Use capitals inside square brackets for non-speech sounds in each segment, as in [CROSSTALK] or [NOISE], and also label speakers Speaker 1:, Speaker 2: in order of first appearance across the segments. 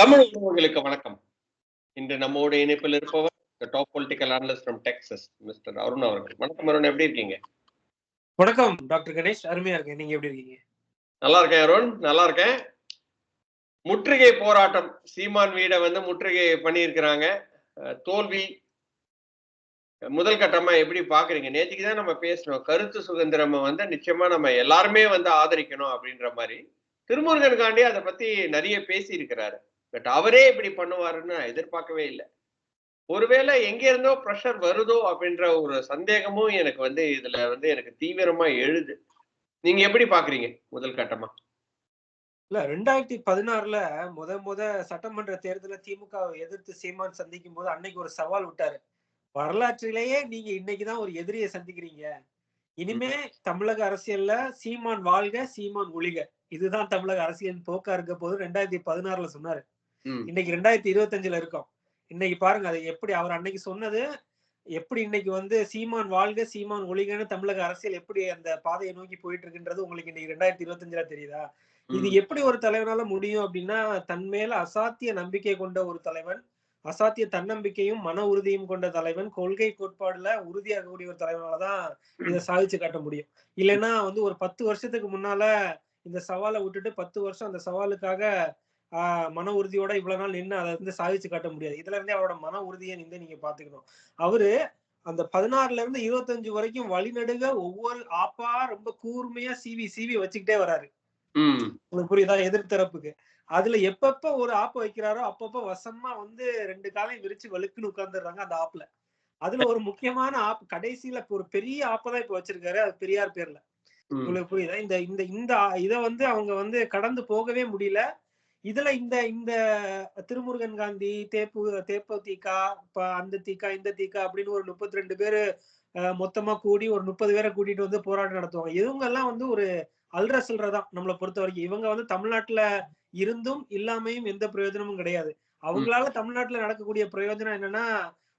Speaker 1: தமிழ் உறவுகளுக்கு வணக்கம். இன்று நம்மோட இணைப்பில் இருப்பவர் top political analyst from Texas mister Arun அவர்கள். வணக்கம் அருண் எப்படி இருக்கீங்க?
Speaker 2: வணக்கம் டாக்டர் கணேஷ். அருமையா இருக்கேன். நீங்க எப்படி இருக்கீங்க?
Speaker 1: நல்லா இருக்கேன் அருண் நல்லா இருக்கேன். முற்றுகை போராட்டம் சீமான் வீடை வந்து முற்றுகை பண்ணியிருக்கிறாங்க. தோல்வி. முதல் கட்டமா எப்படி பாக்குறீங்க நேற்றுக்கு தான் நம்ம பேசணும் கருத்து சுதந்திரம் வந்து நிச்சயமா நம்ம எல்லாருமே வந்து ஆதரிக்கணும் அப்படின்ற மாதிரி. திருமுருகன் காண்டி அதை பத்தி நிறைய பேசி இருக்கிறாரு பட் அவரே இப்படி பண்ணுவாருன்னு எதிர்பார்க்கவே இல்லை. ஒருவேளை எங்க இருந்தோ ப்ரெஷர் வருதோ அப்படின்ற ஒரு சந்தேகமும் எனக்கு வந்து இதுல வந்து எனக்கு தீவிரமா எழுது. நீங்க எப்படி பாக்குறீங்க முதல் கட்டமா?
Speaker 2: இல்ல ரெண்டாயிரத்தி பதினாறுல முத முத சட்டமன்ற தேர்தல திமுக எதிர்த்து சீமான் சந்திக்கும் போது அன்னைக்கு ஒரு சவால் விட்டாரு. வரலாற்றிலேயே நீங்க இன்னைக்குதான் ஒரு எதிரியை சந்திக்கிறீங்க. இனிமே தமிழக அரசியல்ல சீமான் வாழ்க சீமான் ஒழிக. இதுதான் தமிழக அரசியல் போக்கா இருக்க போது ரெண்டாயிரத்தி பதினாறுல சொன்னாரு. இன்னைக்கு ரெண்டாயிரத்தி இருபத்தஞ்சுல இருக்கோம். இன்னைக்கு பாருங்க அது எப்படி அவர் அன்னைக்கு சொன்னது எப்படி இன்னைக்கு வந்து சீமான் வாழ்க சீமான் ஒழிகன்னு தமிழக அரசியல் எப்படி அந்த பாதையை நோக்கி போயிட்டு இருக்குன்றது உங்களுக்கு இன்னைக்கு ரெண்டாயிரத்தி இருபத்தஞ்சுல தெரியுதா? இது எப்படி ஒரு தலைவனால முடியும் அப்படின்னா தன் மேல அசாத்திய நம்பிக்கை கொண்ட ஒரு தலைவன் அசாத்திய தன்னம்பிக்கையும் மன உறுதியும் கொண்ட தலைவன் கொள்கை கோட்பாடுல உறுதியாக கூடிய ஒரு தலைவனாலதான் இதை சாதிச்சு காட்ட முடியும். இல்லைன்னா வந்து ஒரு பத்து வருஷத்துக்கு முன்னால இந்த சவாலை விட்டுட்டு பத்து வருஷம் அந்த சவாலுக்காக மன உறுதியோட இவ்வளவு நாள் நின்று அதை வந்து சாதிச்சு காட்ட முடியாது. இதுல இருந்தே அவரோட மன உறுதியை நின்று நீங்க பாத்துக்கணும் அவரு அந்த பதினாறுல இருந்து இருபத்தஞ்சு வரைக்கும் வழிநடுக ஒவ்வொரு ஆப்பா ரொம்ப கூர்மையா சிவி சிவி வச்சுக்கிட்டே வராரு. உங்களுக்கு புரியுதா? எதிர்த்தரப்புக்கு அதுல எப்பப்ப ஒரு ஆப்ப வைக்கிறாரோ அப்பப்ப வசமா வந்து ரெண்டு காலையும் விரிச்சு வழுக்குன்னு உட்கார்ந்துடுறாங்க அந்த ஆப்ல. அதுல ஒரு முக்கியமான ஆப் கடைசியில ஒரு பெரிய ஆப்பதான் இப்ப வச்சிருக்காரு அது பெரியார் பேர்ல. உங்களுக்கு புரியுதா? இந்த இந்த இந்த இத வந்து அவங்க வந்து கடந்து போகவே முடியல. இதுல இந்த இந்த திருமுருகன் காந்தி தேப்பு தேப்ப தீக்கா அந்த தீக்கா இந்த தீக்கா அப்படின்னு ஒரு முப்பத்தி ரெண்டு பேரு மொத்தமா கூடி ஒரு முப்பது பேரை கூட்டிட்டு வந்து போராட்டம் நடத்துவாங்க. இவங்க எல்லாம் வந்து ஒரு அல்ற சில்றதான் நம்மளை பொறுத்த வரைக்கும் இவங்க வந்து தமிழ்நாட்டுல இருந்தும் இல்லாமையும் எந்த பிரயோஜனமும் கிடையாது. அவங்களால தமிழ்நாட்டுல நடக்கக்கூடிய பிரயோஜனம் என்னன்னா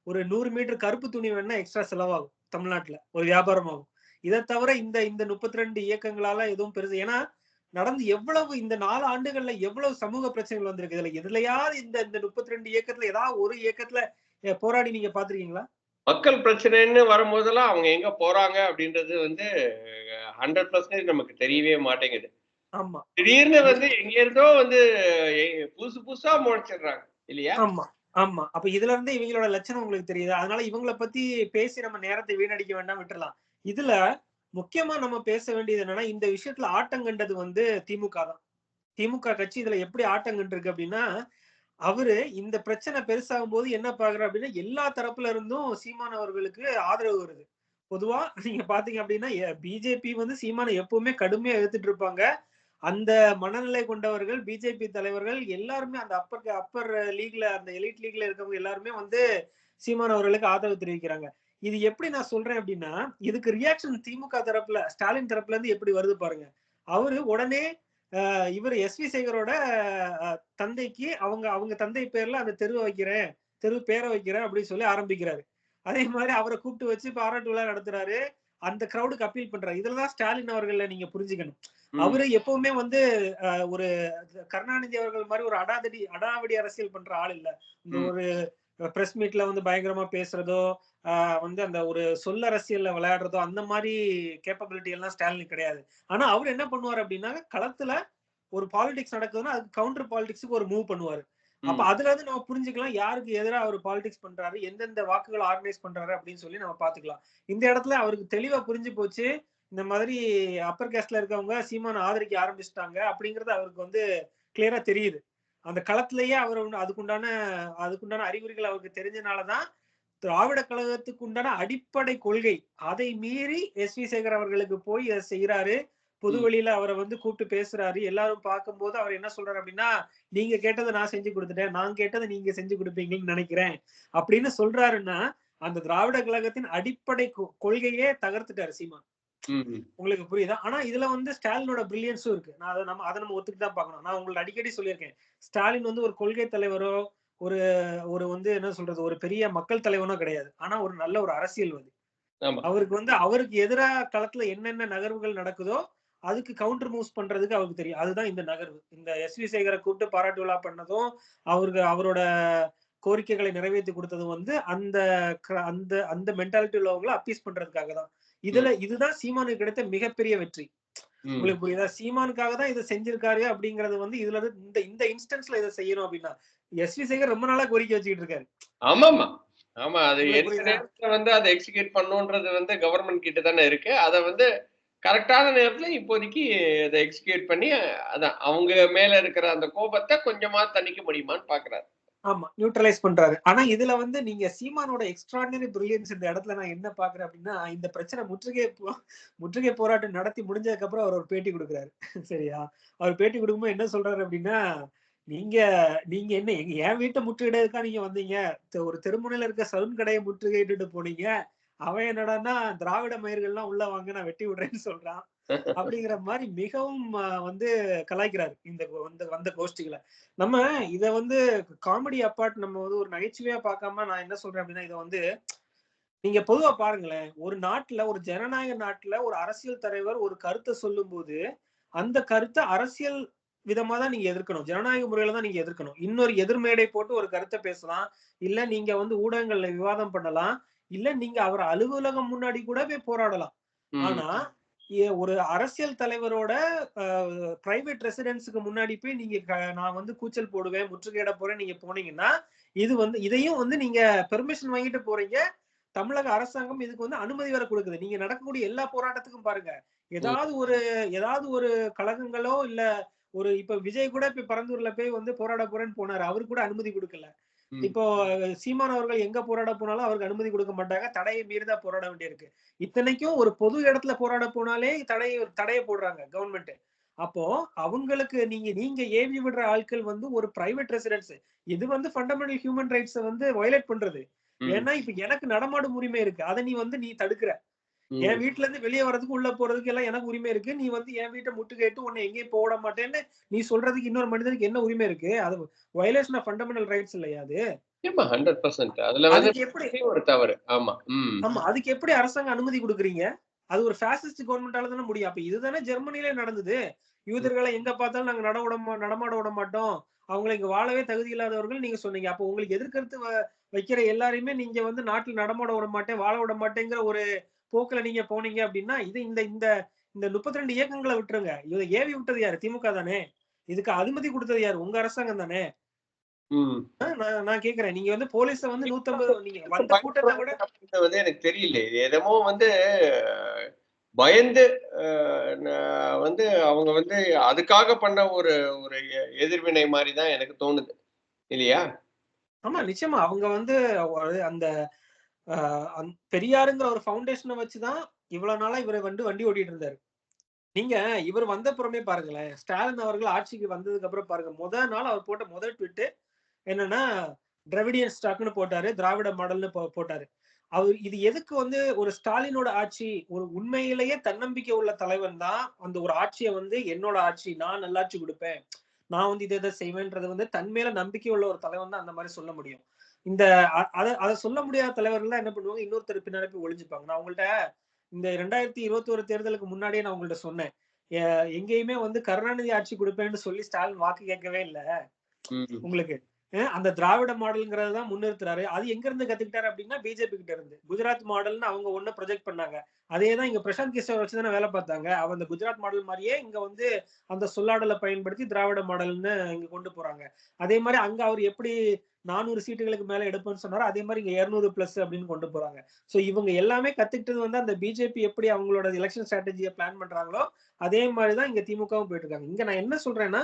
Speaker 2: ஒரு நூறு மீட்டர் கருப்பு துணி வேணா எக்ஸ்ட்ரா செலவாகும் தமிழ்நாட்டுல. ஒரு வியாபாரமாகும். இதை தவிர இந்த இந்த முப்பத்தி ரெண்டு இயக்கங்களால எதுவும் பெருசு ஏன்னா நடந்து எவ்வளவு இந்த நாலு ஆண்டுகள்ல எவ்வளவு சமூக பிரச்சனைகள் வந்திருக்கு? இதுல எதுலயாவது இந்த இந்த முப்பத்தி ரெண்டு இயக்கத்துல ஏதாவது ஒரு இயக்கத்துல அஹ், போராடி நீங்க பாத்திருக்கீங்களா
Speaker 1: மக்கள் பிரச்சனைன்னு வரும்போதெல்லாம் அவங்க எங்க போறாங்க அப்படின்றது வந்து ஹண்ட்ரட் பர்சன்டேஜ் நமக்கு தெரியவே மாட்டேங்குது.
Speaker 2: ஆமா.
Speaker 1: திடீர்னு வந்து எங்க இருந்தோ வந்து புதுசு புதுசா முளைச்சிடுறாங்க இல்லையா?
Speaker 2: ஆமா ஆமா. அப்ப இதுல இருந்து இவங்களோட லட்சணம் உங்களுக்கு தெரியுது? அதனால இவங்கள பத்தி பேசி நம்ம நேரத்தை வீணடிக்க வேண்டாம் விட்டுறலாம். இதுல முக்கியமா நம்ம பேச வேண்டியது என்னன்னா இந்த விஷயத்துல ஆட்டம் கண்டது வந்து திமுக தான். திமுக கட்சி இதுல எப்படி ஆட்டம் கண்டிருக்கு அப்படின்னா அவரு இந்த பிரச்சனை பெருசாகும் போது என்ன பாக்குற அப்படின்னா எல்லா தரப்புல இருந்தும் சீமான் அவர்களுக்கு ஆதரவு வருது. பொதுவா நீங்க பாத்தீங்க அப்படின்னா பிஜேபி வந்து சீமானை எப்பவுமே கடுமையா எதிர்த்துட்டு இருப்பாங்க. அந்த மனநிலை கொண்டவர்கள் பிஜேபி தலைவர்கள் எல்லாருமே அந்த அப்பர் அப்பர் லீக்ல அந்த எலிட் லீக்ல இருக்கவங்க எல்லாருமே வந்து சீமான் அவர்களுக்கு ஆதரவு தெரிவிக்கிறாங்க. இது எப்படி நான் சொல்றேன் அப்படின்னா இதுக்கு ரியாக்ஷன் திமுக தரப்புல ஸ்டாலின் தரப்புல இருந்து எப்படி வருது பாருங்க. அவரு உடனே இவர் எஸ் வி சேகரோட தந்தைக்கு அவங்க அவங்க தந்தை பேர்ல அந்த தெருவை வைக்கிறேன் தெரு பேரை வைக்கிறேன் அப்படின்னு சொல்லி ஆரம்பிக்கிறாரு. அதே மாதிரி அவரை கூப்பிட்டு வச்சு பாராட்டு விழா நடத்துறாரு. அந்த கிரௌடுக்கு அப்பீல் பண்றாரு. இதுலதான் ஸ்டாலின் அவர்கள நீங்க புரிஞ்சுக்கணும். அவரு எப்பவுமே வந்து ஒரு கருணாநிதி அவர்கள் மாதிரி ஒரு அடாதடி அடாவடி அரசியல் பண்ற ஆள் இல்ல. இந்த. ஒரு பிரஸ் மீட்ல வந்து பயங்கரமா பேசுறதோ வந்து அந்த ஒரு சொல் அரசியல்ல விளையாடுறதோ அந்த மாதிரி கேப்பபிலிட்டி எல்லாம் ஸ்டாலின் கிடையாது. ஆனா அவர் என்ன பண்ணுவார் அப்படின்னா களத்துல ஒரு பாலிடிக்ஸ் நடக்குதுன்னா அதுக்கு கவுண்டர் பாலிடிக்ஸுக்கு ஒரு மூவ் பண்ணுவாரு. அப்ப அதுல இருந்து நம்ம புரிஞ்சுக்கலாம் யாருக்கு எதிராக அவர் பாலிடிக்ஸ் பண்றாரு எந்தெந்த வாக்குகள் ஆர்கனைஸ் பண்றாரு அப்படின்னு சொல்லி நம்ம பாத்துக்கலாம் இந்த இடத்துல அவருக்கு தெளிவா புரிஞ்சு போச்சு. இந்த மாதிரி அப்பர் கேஸ்ட்ல இருக்கவங்க சீமான ஆதரிக்க ஆரம்பிச்சிட்டாங்க அப்படிங்கறது அவருக்கு வந்து கிளியரா தெரியுது. அந்த களத்திலேயே அவர் அதுக்குண்டான அதுக்குண்டான அறிகுறிகள் அவருக்கு தெரிஞ்சனாலதான் திராவிட கழகத்துக்கு உண்டான அடிப்படை கொள்கை. அதை மீறி எஸ் வி சேகர் அவர்களுக்கு போய் இதை செய்யறாரு பொது. வெளியில அவரை வந்து கூப்பிட்டு பேசுறாரு. எல்லாரும் பார்க்கும்போது அவர் என்ன சொல்றாரு அப்படின்னா நீங்க கேட்டதை நான் செஞ்சு கொடுத்துட்டேன். நான் கேட்டதை நீங்க செஞ்சு கொடுப்பீங்கன்னு நினைக்கிறேன். அப்படின்னு சொல்றாருன்னா அந்த திராவிட கழகத்தின் அடிப்படை கொள்கையே தகர்த்துட்டாரு சீமான். உங்களுக்கு புரியுதா? ஆனா இதுல வந்து ஸ்டாலினோட பிரில்லியன்ஸும் இருக்கு. நான் அதை நம்ம அதை நம்ம ஒத்துக்கிட்டு தான் பார்க்கணும். நான் உங்களுக்கு அடிக்கடி சொல்லியிருக்கேன். ஸ்டாலின் வந்து ஒரு கொள்கை தலைவரோ ஒரு ஒரு வந்து என்ன சொல்றது ஒரு பெரிய மக்கள் தலைவனோ கிடையாது. ஆனா ஒரு நல்ல ஒரு அரசியல்வாதி. அவருக்கு வந்து அவருக்கு எதிரா களத்துல என்னென்ன நகர்வுகள் நடக்குதோ அதுக்கு கவுண்டர் மூவ்ஸ் பண்றதுக்கு அவருக்கு தெரியும். அதுதான் இந்த நகர்வு. இந்த எஸ். வி. சேகரை கூப்பிட்டு பாராட்டு விழா பண்ணதும் அவருக்கு அவரோட கோரிக்கைகளை நிறைவேற்றி கொடுத்ததும் வந்து அந்த அந்த அந்த மென்டாலிட்டி உள்ளவங்களை அப்பீஸ் பண்றதுக்காக தான். இதுல இதுதான் சீமானுக்கு கிடைத்த மிகப்பெரிய வெற்றி. உங்களுக்கு புரியுதா? சீமானுக்காக தான் இதை செஞ்சிருக்காரு அப்படிங்கறது வந்து இதுல இந்த இந்த இன்ஸ்டன்ஸ்ல இதை செய்யணும் அப்படின்னா எஸ் வி சேகர் ரொம்ப நாளா கோரிக்கை வச்சுக்கிட்டு இருக்காரு.
Speaker 1: ஆமாமா ஆமா அது
Speaker 2: உங்களுக்கு
Speaker 1: எந்த
Speaker 2: புரியுதா?
Speaker 1: நேரத்துல வந்து அதை எக்ஸிக்யூட் பண்ணுன்றது வந்து கவர்மெண்ட் கிட்ட தானே இருக்கு. அதை வந்து கரெக்டான நேரத்துல இப்போதைக்கு அதை எக்ஸிக்யூட் பண்ணி அதான் அவங்க மேல இருக்கிற அந்த கோபத்தை கொஞ்சமா தணிக்க முடியுமான்னு பாக்குறாரு.
Speaker 2: ஆமா நியூட்ரலைஸ் பண்றாரு. ஆனா இதுல வந்து நீங்க சீமானோட எக்ஸ்ட்ராடினரி பிரில்லியன்ஸ் இந்த இடத்துல நான் என்ன பாக்குறேன் அப்படின்னா இந்த பிரச்சனை முற்றுகை போ- முற்றுகை போராட்டம் நடத்தி முடிஞ்சதுக்கு அப்புறம் அவர் ஒரு பேட்டி கொடுக்குறாரு. சரியா? அவர் பேட்டி கொடுக்கும்போது என்ன சொல்றாரு அப்படின்னா நீங்க நீங்க என்ன எங்க என் வீட்டை முற்றுகையிடறதுக்கா நீங்க வந்தீங்க. ஒரு தெருமுனையில இருக்க சவுன் கடையை முற்றுகையிட்டு போனீங்க. அவன் என்னடான்னா திராவிட மயிர்கள்லாம் உள்ள வாங்க நான் வெட்டி விடுறேன்னு சொல்றான். அப்படிங்கிற மாதிரி மிகவும் வந்து கலாய்க்கிறாரு. இந்த வந்த வந்த கோஷ்டிகளை. நம்ம இத வந்து காமெடி அப்பார்ட் நம்ம வந்து ஒரு நகைச்சுவையா பார்க்காம நான் என்ன சொல்றேன் அப்படின்னா இதை வந்து நீங்க பொதுவா பாருங்களேன். ஒரு நாட்டுல ஒரு ஜனநாயக நாட்டுல ஒரு அரசியல் தலைவர் ஒரு கருத்தை சொல்லும்போது அந்த கருத்தை அரசியல் விதமா தான் நீங்க எதிர்க்கணும். ஜனநாயக முறையில தான் நீங்க எதிர்க்கணும். இன்னொரு எதிர்மேடை போட்டு ஒரு கருத்தை பேசலாம். இல்ல நீங்க வந்து ஊடகங்கள்ல விவாதம் பண்ணலாம். இல்ல நீங்க அவர் அலுவலகம் முன்னாடி கூட போய் போராடலாம். ஆனா ஒரு அரசியல் தலைவரோட பிரைவேட் ரெசிடென்ஸுக்கு முன்னாடி போய் நீங்க நான் வந்து கூச்சல் போடுவேன் முற்றுகையிட போறேன் நீங்க போனீங்கன்னா இது வந்து இதையும் வந்து நீங்க பெர்மிஷன் வாங்கிட்டு போறீங்க. தமிழக அரசாங்கம் இதுக்கு வந்து அனுமதி வர கொடுக்குது. நீங்க நடக்கக்கூடிய எல்லா போராட்டத்துக்கும் பாருங்க. ஏதாவது ஒரு ஏதாவது ஒரு கழகங்களோ இல்ல ஒரு இப்ப விஜய் கூட இப்ப பரந்தூர்ல போய் வந்து போராட போறேன்னு போனாரு. அவரு கூட அனுமதி கொடுக்கல. இப்போ சீமான் அவர்கள் எங்க போராட போனாலும் அவருக்கு அனுமதி கொடுக்க மாட்டாங்க. தடையை மீறிதான் போராட வேண்டியிருக்கு. இத்தனைக்கும் ஒரு பொது இடத்துல போராட போனாலே தடை தடையை போடுறாங்க கவர்மெண்ட் அப்போ அவங்களுக்கு நீங்க நீங்க ஏவி விடுற ஆட்கள் வந்து ஒரு பிரைவேட் ரெசிடென்ஸ் இது வந்து ஃபண்டமெண்டல் ஹியூமன் ரைட்ஸ் வந்து வயலேட் பண்றது. ஏன்னா இப்ப எனக்கு நடமாடும் உரிமை இருக்கு. அதை நீ வந்து நீ தடுக்கிற. என் வீட்டுல இருந்து வெளியே வர்றதுக்கு உள்ள போறதுக்கு எல்லாம் எனக்கு உரிமை இருக்கு. நீ வந்து என் வீட்டை முட்டுகையிட்டு உன்னை எங்கேயும் போட மாட்டேன்னு நீ சொல்றதுக்கு இன்னொரு மனிதனுக்கு என்ன உரிமை இருக்கு? அது வயலேஷன் ஆஃப் ஃபண்டமெண்டல் ரைட்ஸ் இல்லையா அது? அதுக்கு எப்படி அரசாங்கம் அனுமதி கொடுக்குறீங்க? அது ஒரு ஃபேசிஸ்ட் கவர்மெண்டால தானே முடியும். அப்ப இதுதானே ஜெர்மனில நடந்தது. யூதர்களை எங்க பார்த்தாலும் நாங்க நட விட நடமாட விட மாட்டோம். அவங்களை இங்க வாழவே தகுதி இல்லாதவர்கள் நீங்க சொன்னீங்க. அப்போ உங்களுக்கு எதிர்கருத்து வ- வைக்கிற எல்லாரையுமே நீங்க வந்து நாட்டில் நடமாட விட மாட்டேன் வாழ விட மாட்டேங்கிற ஒரு போக்குல நீங்க போனீங்க அப்படின்னா இது இந்த இந்த இந்த முப்பத்தி ரெண்டு இயக்கங்களை விட்டுருங்க. இதை ஏவி விட்டது யாரு? திமுக தானே? இதுக்கு அனுமதி கொடுத்தது யாரு? உங்க அரசாங்கம் தானே? நான் கேக்குறேன். நீங்க வந்து போலீஸ வந்து நூத்தம்பது நீங்க வந்த கூட்டத்தை விட
Speaker 1: அப்படின்றது வந்து எனக்கு தெரியல. எதமோ வந்து பயந்து வந்து அவங்க வந்து அதுக்காக பண்ண ஒரு ஒரு எதிர்வினை மாதிரி தான் எனக்கு தோணுது. இல்லையா?
Speaker 2: ஆமா நிச்சயமா. அவங்க வந்து அந்த பெரியாருங்கிற ஒரு ஃபவுண்டேஷனை வச்சுதான் இவ்வளவு நாளா இவரை வந்து வண்டி ஓட்டிட்டு இருந்தாரு. நீங்க இவர் வந்த புறமே பாருங்களேன். ஸ்டாலின் அவர்கள் ஆட்சிக்கு வந்ததுக்கு அப்புறம் பாருங்க. முதல் நாள் அவர் போட்ட முதல் ட்விட்டு என்னன்னா திராவிடியன் ஸ்டாக்னு போட்டாரு திராவிட மாடல்னு போ- போட்டாரு. அவர் இது எதுக்கு வந்து ஒரு ஸ்டாலினோட ஆட்சி ஒரு உண்மையிலேயே தன்னம்பிக்கை உள்ள தலைவன் தான் அந்த ஒரு ஆட்சியை வந்து என்னோட ஆட்சி நான் நல்லாட்சி கொடுப்பேன். நான் வந்து இதை இதை செய்வேன்றது வந்து தன் மேல நம்பிக்கை உள்ள ஒரு தலைவன் தான் அந்த மாதிரி சொல்ல முடியும். இந்த அத அதை சொல்ல முடியாத தலைவர்கள் தான் என்ன பண்ணுவாங்க? இன்னொருத்தர் பின்னாடி போய் ஒளிஞ்சுப்பாங்க. நான் உங்கள்ட்ட இந்த ரெண்டாயிரத்தி இருபத்தி ஒரு தேர்தலுக்கு முன்னாடியே நான் உங்கள்ட்ட சொன்னேன். எங்கேயுமே வந்து கருணாநிதி ஆட்சி கொடுப்பேன்னு சொல்லி ஸ்டாலின் வாக்கு கேட்கவே இல்லை. உங்களுக்கு. அந்த திராவிட மாடல்ங்கிறத தான் முன்னிறுத்துறாரு. அது எங்க இருந்து கத்துக்கிட்டாரு அப்படின்னா பிஜேபி கிட்ட இருந்து. குஜராத் மாடல்னு அவங்க ஒண்ணு ப்ரொஜெக்ட் பண்ணாங்க. அதே தான் இங்க பிரசாந்த் கிஷோர் வச்சு தானே வேலை பார்த்தாங்க. அவ அந்த குஜராத் மாடல் மாதிரியே இங்க வந்து அந்த சொல்லாடலை பயன்படுத்தி திராவிட மாடல்னு இங்க கொண்டு போறாங்க. அதே மாதிரி அங்க அவர் எப்படி நானூறு சீட்டுகளுக்கு மேல எடுப்பேன்னு சொன்னாரோ அதே மாதிரி இங்க இருநூறு பிளஸ் அப்படின்னு கொண்டு போறாங்க. சோ இவங்க எல்லாமே கத்துக்கிட்டது வந்து அந்த பிஜேபி எப்படி அவங்களோட எலெக்ஷன் ஸ்ட்ராட்டஜியை பிளான் பண்றாங்களோ அதே மாதிரி தான் இங்க திமுகவும் போயிட்டு இருக்காங்க இங்க நான் என்ன சொல்றேன்னா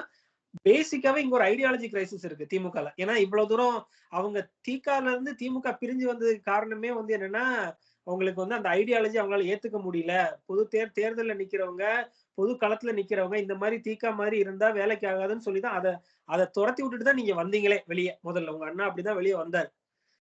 Speaker 2: பேசிக்காவே இங்க ஒரு ஐடியாலஜி கிரைசிஸ் இருக்கு திமுகல. ஏன்னா இவ்வளவு தூரம் அவங்க திகால இருந்து திமுக பிரிஞ்சு வந்ததுக்கு காரணமே வந்து என்னன்னா அவங்களுக்கு வந்து அந்த ஐடியாலஜி அவங்களால ஏத்துக்க முடியல. பொது தேர் தேர்தலில் நிக்கிறவங்க பொது களத்துல நிக்கிறவங்க இந்த மாதிரி தீக்கா மாதிரி இருந்தா வேலைக்கு ஆகாதுன்னு சொல்லி தான் அதை அதை துரத்தி விட்டுட்டு தான் நீங்க வந்தீங்களே வெளியே. முதல்ல உங்க அண்ணா அப்படிதான் வெளியே வந்தார்.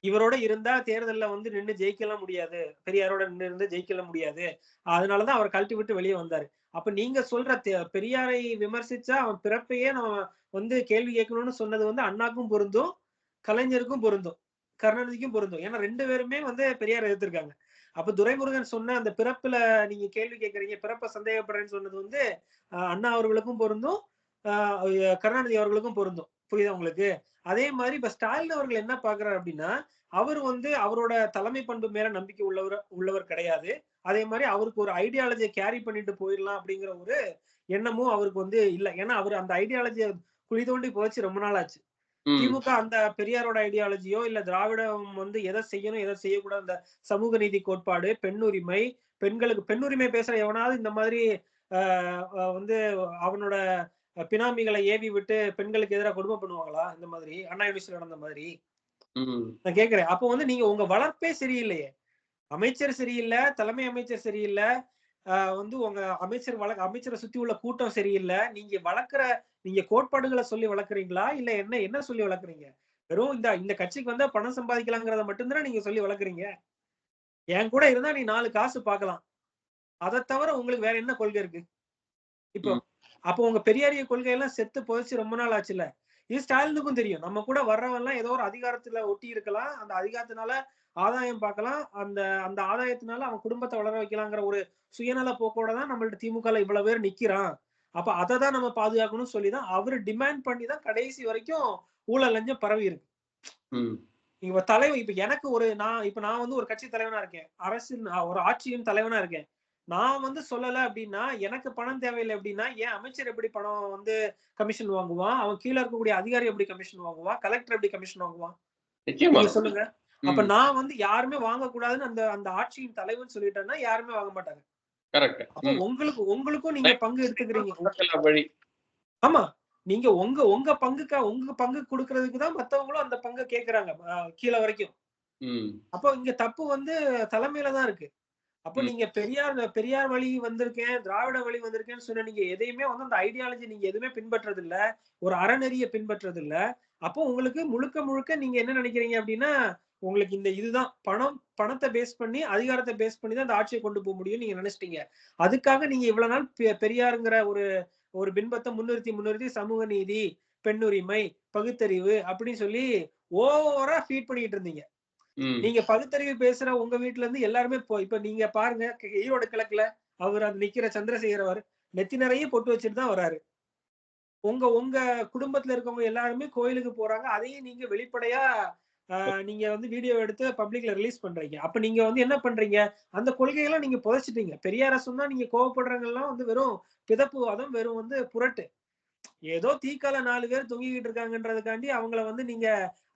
Speaker 2: இவரோட இருந்தா தேர்தல்ல வந்து நின்று ஜெயிக்கலாம் முடியாது. பெரியாரோட நின்று இருந்து ஜெயிக்கல முடியாது. அதனாலதான் அவர் கழட்டி விட்டு வெளியே வந்தாரு. அப்ப நீங்க சொல்ற பெரியாரை விமர்சிச்சா அவன் பிறப்பையே நம்ம வந்து கேள்வி கேட்கணும்னு சொன்னது வந்து அண்ணாக்கும் பொருந்தும் கலைஞருக்கும் பொருந்தும் கருணாநிதிக்கும் பொருந்தும். ஏன்னா ரெண்டு பேருமே வந்து பெரியார் எதிர்த்திருக்காங்க. அப்ப துரைமுருகன் சொன்ன அந்த பிறப்புல நீங்க கேள்வி கேட்கறீங்க பிறப்ப சந்தேகப்படுறேன்னு சொன்னது வந்து அண்ணா அவர்களுக்கும் பொருந்தும் கருணாநிதி அவர்களுக்கும் பொருந்தும். புரியுதா உங்களுக்கு? அதே மாதிரி இப்ப ஸ்டாலின் அவர்கள் என்ன பாக்குறாரு அப்படின்னா அவர் வந்து அவரோட தலைமை பண்பு மேல நம்பிக்கை உள்ளவர் உள்ளவர் கிடையாது. அதே மாதிரி அவருக்கு ஒரு ஐடியாலஜியை கேரி பண்ணிட்டு போயிடலாம் அப்படிங்கிற ஒரு எண்ணமும் அவருக்கு வந்து இல்லை. ஏன்னா அவர் அந்த ஐடியாலஜியை குழி தோண்டி போச்சு ரொம்ப நாள் ஆச்சு. திமுக அந்த பெரியாரோட ஐடியாலஜியோ இல்ல திராவிடம் வந்து எதை செய்யணும் எதை செய்யக்கூடாது அந்த சமூக நீதி கோட்பாடு பெண்ணுரிமை பெண்களுக்கு பெண்ணுரிமை பேசுற எவனாவது இந்த மாதிரி வந்து அவனோட பினாமிகளை ஏவி விட்டு பெண்களுக்கு எதிராக கொடுமை பண்ணுவாங்களா? இந்த மாதிரி அண்ணா யூனிவர்சிட்டி நடந்த மாதிரி. நான் கேக்குறேன் அப்போ வந்து நீங்க உங்க வளர்ப்பே சரியில்லையே. அமைச்சர் சரியில்லை தலைமை அமைச்சர் சரியில்லை ஆஹ் வந்து உங்க அமைச்சர் வள அமைச்சரை சுத்தி உள்ள கூட்டம் சரியில்லை நீங்க வளர்க்குற நீங்க கோட்பாடுகளை சொல்லி வளர்க்குறீங்களா? இல்ல என்ன என்ன சொல்லி வளர்க்குறீங்க? வெறும் இந்த இந்த கட்சிக்கு வந்தா பணம் சம்பாதிக்கலாங்கிறத மட்டும்தானே நீங்க சொல்லி வளர்க்குறீங்க? என் கூட இருந்தா நீ நாலு காசு பார்க்கலாம் அதை தவிர உங்களுக்கு வேற என்ன கொள்கை இருக்கு? இப்போ. அப்போ உங்க பெரியாரிய கொள்கை எல்லாம் செத்து புதைச்சு ரொம்ப நாள் ஆச்சுல்ல? இது ஸ்டாலினுக்கும் தெரியும். நம்ம கூட வர்றவன் எல்லாம் ஏதோ ஒரு அதிகாரத்துல ஒட்டி இருக்கலாம். அந்த அதிகாரத்தினால ஆதாயம் பார்க்கலாம். அந்த அந்த ஆதாயத்தினால அவன் குடும்பத்தை வளர வைக்கலாங்கிற ஒரு சுயநல போக்கோட தான் நம்மள்ட்ட திமுகல இவ்வளவு பேர் நிக்கிறான். அப்ப அதை தான் நம்ம பாதுகாக்கணும்னு சொல்லி தான் அவரு டிமாண்ட் பண்ணி தான் கடைசி வரைக்கும் ஊழல் லஞ்சம் பரவி இருக்கு. இப்ப தலைவர் இப்ப எனக்கு ஒரு நான் இப்ப நான் வந்து ஒரு கட்சி தலைவனா இருக்கேன். அரசின் அஹ், ஒரு ஆட்சியின் தலைவனா இருக்கேன். நான் வந்து சொல்லல அப்படின்னா எனக்கு பணம் தேவையில்லை அப்படின்னா ஏன் அமைச்சர் எப்படி பணம் வந்து கமிஷன் வாங்குவான்? அவன் கீழே இருக்கக்கூடிய அதிகாரி எப்படி கமிஷன் வாங்குவான்? கலெக்டர் எப்படி கமிஷன் வாங்குவான்? சொல்லுங்க. அப்ப நான் வந்து யாருமே வாங்கக்கூடாதுன்னு அந்த அந்த ஆட்சியின் தலைவன் சொல்லிட்டேன்னா யாருமே வாங்க மாட்டாங்க.
Speaker 1: ம்,
Speaker 2: உங்களுக்கு உங்களுக்கும் நீங்க பங்கு எடுத்துக்கிறீங்க.
Speaker 1: வழி.
Speaker 2: ஆமா. நீங்க உங்க உங்க பங்குக்கா உங்க பங்கு கொடுக்கறதுக்கு தான் மத்தவங்களும் அந்த பங்கை கேக்குறாங்க கீழே வரைக்கும். அப்போ இங்க தப்பு வந்து தலைமையில தான் இருக்கு. அப்போ. நீங்க பெரியார் பெரியார் வழி வந்திருக்கேன் திராவிட வழி வந்திருக்கேன்னு சொன்ன நீங்க எதையுமே வந்து அந்த ஐடியாலஜி நீங்க எதுவுமே பின்பற்றது இல்ல ஒரு அறநெறிய பின்பற்றது இல்ல அப்போ உங்களுக்கு முழுக்க முழுக்க நீங்க என்ன நினைக்கிறீங்க அப்படின்னா உங்களுக்கு இந்த இதுதான் பணம் பணத்தை பேஸ் பண்ணி அதிகாரத்தை பேஸ் பண்ணி தான் அந்த ஆட்சியை கொண்டு போக முடியும் நீங்க நினைச்சிட்டீங்க. அதுக்காக நீங்க இவ்வளவு நாள் பெரியாருங்கிற ஒரு ஒரு பின்பத்தை முன்னிறுத்தி முன்னிறுத்தி சமூக நீதி பெண்ணுரிமை பகுத்தறிவு அப்படின்னு சொல்லி ஓவரா ஃபீட் பண்ணிட்டு இருந்தீங்க. நீங்க பகுத்தறிவு பேசுற உங்க வீட்ல இருந்து எல்லாருமே இப்ப நீங்க பாருங்க ஈரோடு கிழக்குல அவர் அந்த நிக்கிற சந்திரசேகரவர் நெத்தி நிறைய பொட்டு வச்சுட்டு தான் வராரு. உங்க உங்க குடும்பத்துல இருக்கவங்க எல்லாருமே கோயிலுக்கு போறாங்க அதையும் நீங்க வெளிப்படையா நீங்க வந்து வீடியோ எடுத்து பப்ளிக்ல ரிலீஸ் பண்றீங்க. அப்ப நீங்க வந்து என்ன பண்றீங்க? அந்த கொள்கையெல்லாம் நீங்க புதைச்சிட்டீங்க. பெரியார சொன்னா நீங்க கோவப்படுறவங்க எல்லாம் வந்து வெறும் பிதப்புவாதம் வெறும் வந்து புரட்டு. ஏதோ தீக்கால நாலு பேர் தொங்கிக்கிட்டு இருக்காங்கன்றதுக்காண்டி அவங்கள வந்து நீங்க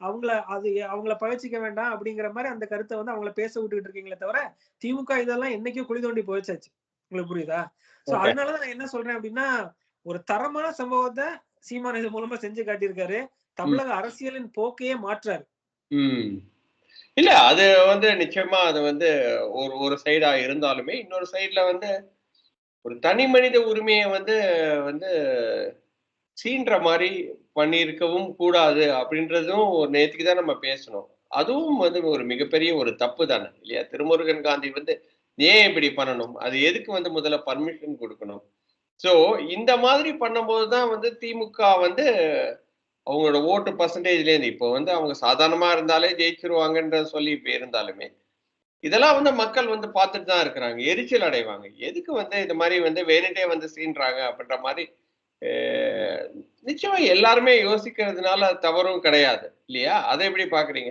Speaker 2: அவங்கள அது அவங்கள பகைச்சிக்க வேண்டாம் அப்படிங்கிற மாதிரி அந்த கருத்தை வந்து அவங்கள பேச விட்டுக்கிட்டு இருக்கீங்களே தவிர திமுக இதெல்லாம் என்னைக்கோ குழி தோண்டி போயிச்சாச்சு உங்களுக்கு புரியுதா? சோ. அதனாலதான் நான் என்ன சொல்றேன் அப்படின்னா ஒரு தரமான சம்பவத்தை சீமான் இது மூலமா செஞ்சு காட்டியிருக்காரு. தமிழக அரசியலின் போக்கையே மாற்றாரு.
Speaker 1: ம். இல்ல அது வந்து நிச்சயமா அது வந்து ஒரு ஒரு சைடா இருந்தாலுமே இன்னொரு சைடுல வந்து ஒரு தனி மனித உரிமையை வந்து வந்து சீன்ற மாதிரி பண்ணியிருக்கவும் கூடாது அப்படின்றதும் ஒரு நேற்றுக்கு தான் நம்ம பேசணும். அதுவும் வந்து ஒரு மிகப்பெரிய ஒரு தப்பு தானே இல்லையா? திருமுருகன் காந்தி வந்து ஏன் இப்படி பண்ணணும்? அது எதுக்கு வந்து முதல்ல பர்மிஷன் கொடுக்கணும்? ஸோ இந்த மாதிரி பண்ணும்போது தான் வந்து திமுக வந்து அவங்களோட ஓட்டு பர்சன்டேஜ்லேருந்து இப்போ வந்து அவங்க சாதாரணமாக இருந்தாலே ஜெயிச்சிருவாங்கன்ற சொல்லி இப்போ இருந்தாலுமே இதெல்லாம் வந்து மக்கள் வந்து பார்த்துட்டு தான் இருக்கிறாங்க. எரிச்சல் அடைவாங்க. எதுக்கு வந்து இது மாதிரி வந்து வேணுட்டே வந்து சீன்றாங்க அப்படின்ற மாதிரி நிச்சயமா எல்லாருமே யோசிக்கிறதுனால தவறும் கிடையாது இல்லையா? அதை எப்படி பாக்குறீங்க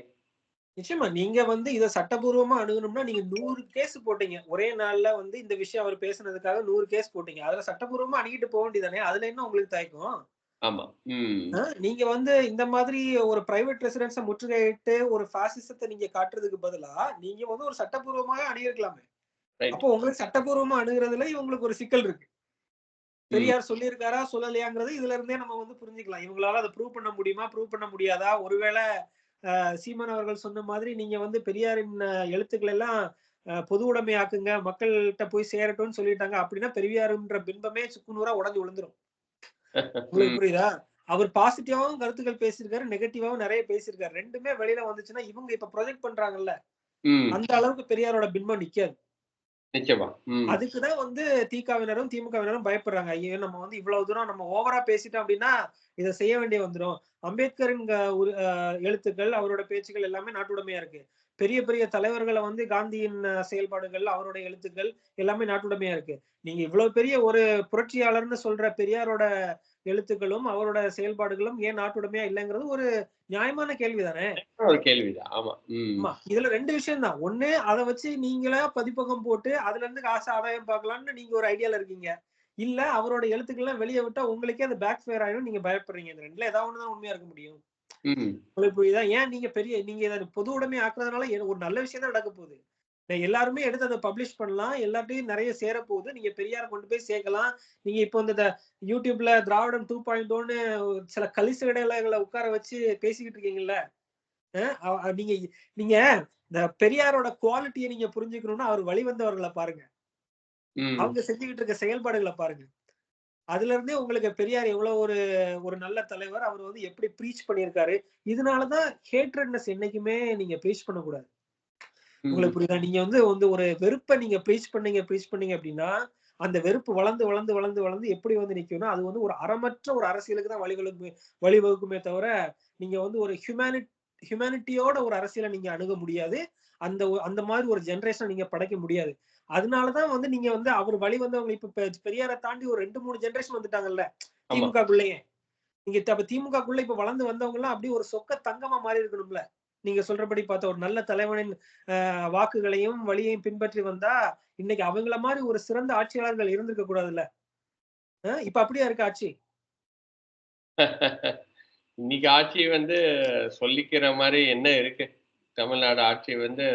Speaker 2: நிச்சயமா. நீங்க வந்து இதை சட்டபூர்வமா அணுகணும்னா நீங்க நூறு கேஸ் போட்டீங்க. ஒரே நாள்ல வந்து இந்த விஷயம் அவர் பேசுனதுக்காக நூறு கேஸ் போட்டீங்க. அதுல சட்டபூர்வமா அணுகிட்டு போக வேண்டியதானே அதுல என்ன உங்களுக்கு தயக்கம்?
Speaker 1: ஆமா. ம்.
Speaker 2: நீங்க வந்து இந்த மாதிரி ஒரு பிரைவேட் ரெசிடென்ஸ முற்றுகையிட்டு ஒரு பாசிசத்தை நீங்க காட்டுறதுக்கு பதிலா நீங்க வந்து ஒரு சட்டபூர்வமாக அணுகிருக்கலாமே. அப்போ உங்களுக்கு சட்டபூர்வமா அணுகிறதுல இவங்களுக்கு ஒரு சிக்கல் இருக்கு. பெரியார் சொல்லியிருக்காரா சொல்லலையாங்கிறது இதுல இருந்தே நம்ம வந்து புரிஞ்சுக்கலாம். இவங்களால அதை ப்ரூவ் பண்ண முடியுமா ப்ரூவ் பண்ண முடியாதா? ஒருவேளை ஆஹ், சீமான் அவர்கள் சொன்ன மாதிரி நீங்க வந்து பெரியாரின் எழுத்துக்கள் எல்லாம் பொது உடைமையாக்குங்க மக்கள்கிட்ட போய் சேரட்டும்னு சொல்லிட்டாங்க அப்படின்னா பெரியாருன்ற பிம்பமே சுக்குநூறா உடஞ்சு விழுந்துரும். உங்களுக்கு புரியுதா? அவர் பாசிட்டிவாவும் கருத்துக்கள் பேசியிருக்காரு நெகட்டிவாவும் நிறைய பேசியிருக்காரு. ரெண்டுமே வெளியில வந்துச்சுன்னா இவங்க இப்ப ப்ரொஜெக்ட் பண்றாங்கல்ல அந்த அளவுக்கு பெரியாரோட பின்பம் நிக்காது. அதுக்குதான் வந்து திகாவினரும் திமுகவினரும் பயப்படுறாங்க. ஐயோ நம்ம வந்து இவ்வளவு தூரம் நம்ம ஓவரா பேசிட்டோம் அப்படின்னா இதை செய்ய வேண்டிய வந்துடும் அம்பேத்கரின் எழுத்துக்கள் அவரோட பேச்சுக்கள் எல்லாமே நாட்டுடைமையா இருக்கு. பெரிய பெரிய தலைவர்களை வந்து காந்தியின் செயல்பாடுகள் அவருடைய எழுத்துக்கள் எல்லாமே நாட்டுடைமையா இருக்கு. நீங்க இவ்வளவு பெரிய ஒரு புரட்சியாளர்னு சொல்ற பெரியாரோட எழுத்துக்களும் அவரோட செயல்பாடுகளும் ஏன் நாட்டுடைமையா இல்லைங்கிறது ஒரு நியாயமான கேள்வி தானே
Speaker 1: ஒரு கேள்விதான். ஆமா.
Speaker 2: ஆமா. இதுல ரெண்டு விஷயம் தான். ஒண்ணு அதை வச்சு நீங்களா பதிப்பகம் போட்டு அதுல இருந்து காசு ஆதாயம் பார்க்கலாம்னு நீங்க ஒரு ஐடியால இருக்கீங்க. இல்ல அவரோட எழுத்துக்கள்லாம் வெளியே விட்டா உங்களுக்கே அது பேக் ஃபேர் ஆயிடும் நீங்க பயப்படுறீங்க. இந்த ரெண்டுல ஏதாவது ஒண்ணுதான் உண்மையா இருக்க முடியும். உங்களுக்கு புரியுதா ஏன் நீங்க பெரிய நீங்க இதை பொது உடைமை ஆக்குறதுனால ஒரு நல்ல விஷயம் தான் நடக்க போகுது. எல்லாருமே எடுத்து அதை பப்ளிஷ் பண்ணலாம். எல்லார்ட்டையும் நிறைய சேர போகுது. நீங்க பெரியார கொண்டு போய் சேர்க்கலாம். நீங்க இப்போ இந்த யூடியூப்ல திராவிடம் டூ பாயிண்ட் ஒன்னு சில கலிசு இடையில உட்கார வச்சு பேசிக்கிட்டு இருக்கீங்கல்ல நீங்க நீங்க இந்த பெரியாரோட குவாலிட்டியை நீங்க புரிஞ்சுக்கணும்னா அவர் வழிவந்தவர்களை பாருங்க.
Speaker 1: உம்
Speaker 2: அவங்க செஞ்சுக்கிட்டு இருக்க செயல்பாடுகளை பாருங்க. அதுல இருந்தே உங்களுக்கு பெரியார் எவ்வளவு ஒரு ஒரு நல்ல தலைவர். அவர் வந்து எப்படி ப்ரீச் பண்ணியிருக்காரு. இதனாலதான் ஹேட்ரட்னஸ் என்னைக்குமே நீங்க ப்ரீச் பண்ணக்கூடாது. உங்களுக்கு புரியுதா? நீங்க வந்து வந்து ஒரு வெறுப்பை நீங்க ப்ரீச் பண்ணீங்க ப்ரீச் பண்ணீங்க அப்படின்னா அந்த வெறுப்பு வளர்ந்து வளர்ந்து வளர்ந்து வளர்ந்து எப்படி வந்து நிக்கும்னா அது வந்து ஒரு அறமற்ற ஒரு அரசியலுக்கு தான் வழிவகுக்குமே வழிவகுக்குமே தவிர நீங்க வந்து ஒரு ஹியூமனிட் ஹியூமனிட்டியோட ஒரு அரசியலை நீங்க அணுக முடியாது. அந்த அந்த மாதிரி ஒரு ஜெனரேஷன் நீங்க படைக்க முடியாது. அதனாலதான் வந்து நீங்க வந்து அவர் வழி வந்தவங்க இப்ப பெரியாரை தாண்டி ஒரு ரெண்டு மூணு ஜெனரேஷன் வந்துட்டாங்கல்ல. திமுகக்குள்ளேயே. நீங்க அப்ப திமுகக்குள்ள இப்ப வளர்ந்து வந்தவங்க எல்லாம் அப்படியே ஒரு சொக்க தங்கமா மாறி இருக்கணும்ல. நீங்க சொல்றபடி பார்த்த ஒரு நல்ல தலைவனின் வாக்குகளையும் வழியையும் பின்பற்றி வந்தா இன்னைக்கு அவங்கள மாதிரி ஒரு சிறந்த ஆட்சியாளர்கள் இருந்திருக்க கூடாதுல்ல. ஆஹ், இப்ப அப்படியா இருக்கு ஆட்சி? [LAUGHS]
Speaker 1: இன்னைக்கு ஆட்சி வந்து சொல்லிக்கிற மாதிரி என்ன இருக்கு? தமிழ்நாடு ஆட்சி வந்து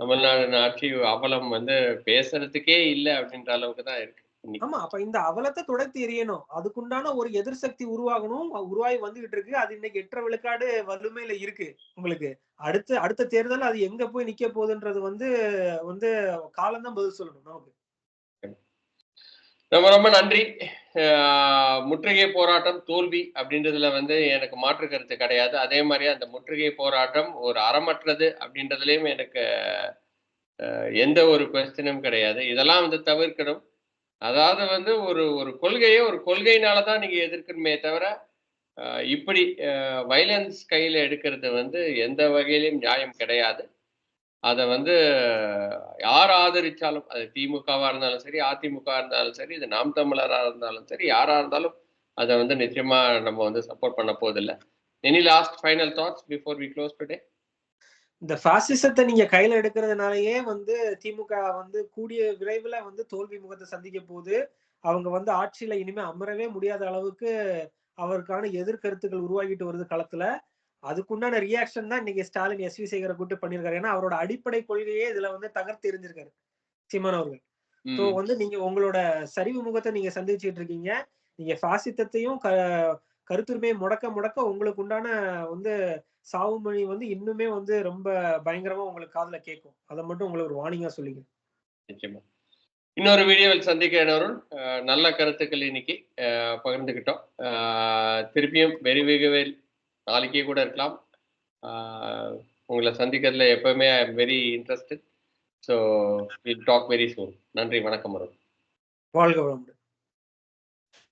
Speaker 1: தமிழ்நாடு ஆட்சி அவலம் வந்து பேசுறதுக்கே இல்லை அப்படின்ற அளவுக்கு தான் இருக்கு
Speaker 2: ஆமா அப்ப இந்த அவலத்தை துடைத்து எறியணும். அதுக்குண்டான ஒரு எதிர்சக்தி உருவாகணும். உருவாகி வந்துகிட்டு இருக்கு. அது இன்னைக்கு எட்டரை விழுக்காடு வலிமையில இருக்கு உங்களுக்கு. அடுத்த அடுத்த தேர்தல் அது எங்க போய் நிக்க போகுதுன்றது வந்து வந்து காலம்தான் பதில் சொல்லணும் நமக்கு.
Speaker 1: ரொம்ப ரொம்ப நன்றி. முற்றுகை போராட்டம் தோல்வி அப்படின்றதுல வந்து எனக்கு மாற்று கருத்து கிடையாது. அதே மாதிரி அந்த முற்றுகை போராட்டம் ஒரு அறமற்றது அப்படின்றதுலயும் எனக்கு எந்த ஒரு கொஸ்டினும் கிடையாது. இதெல்லாம் வந்து தவிர்க்கணும். அதாவது வந்து ஒரு ஒரு கொள்கையை ஒரு கொள்கையினால தான் நீங்க எதிர்க்கணுமே தவிர இப்படி வைலன்ஸ் கையில எடுக்கிறது வந்து எந்த வகையிலும் நியாயம் கிடையாது. அதை வந்து யார் ஆதரிச்சாலும் அது திமுகவா இருந்தாலும் சரி அதிமுக இருந்தாலும் சரி இது நாம் தமிழரா இருந்தாலும் சரி யாரா இருந்தாலும் அதை வந்து நிச்சயமா நம்ம வந்து சப்போர்ட் பண்ண போதில்லை any last final thoughts before we close today
Speaker 2: இந்த பாசிசத்தை நீங்க கையில எடுக்கிறதுனாலயே வந்து திமுக வந்து கூடிய விரைவில் வந்து தோல்வி முகத்தை சந்திக்க போது அவங்க வந்து ஆட்சியில இனிமே அமரவே முடியாத அளவுக்கு அவருக்கான எதிர்கருத்துக்கள் உருவாகிட்டு வருது களத்துல. அதுக்குண்டான ரியாக்ஷன் தான் இன்னைக்கு ஸ்டாலின் எஸ். வி சேகரை கூட்டு பண்ணியிருக்காரு. ஏன்னா அவரோட அடிப்படை கொள்கையே இதுல வந்து தகர்த்து எரிஞ்சிருக்காரு சீமான் அவர்கள். ஸோ வந்து நீங்க உங்களோட சரிவு முகத்தை நீங்க சந்திச்சுட்டு இருக்கீங்க. நீங்க பாசித்தத்தையும் க கருத்துரிமையை முடக்க முடக்க உங்களுக்கு உண்டான வந்து சாவுமணி வந்து இன்னுமே வந்து ரொம்ப பயங்கரமா உங்களுக்கு காதுல கேட்கும். அதை மட்டும் உங்களுக்கு ஒரு வார்னிங்கா
Speaker 1: நிச்சயமா. இன்னொரு வீடியோவில் சந்திக்கிறேன் அருண். அஹ் நல்ல கருத்துக்கள் இன்னைக்கு. பகிர்ந்துக்கிட்டோம் அஹ் திருப்பியும் வெரி வெகுவேல் நாளைக்கே கூட இருக்கலாம். உங்களை சந்திக்கிறதுல எப்பவுமே I am very interested so will talk very soon நன்றி வணக்கம் அருண்
Speaker 2: வாழ்க வளமுடன்.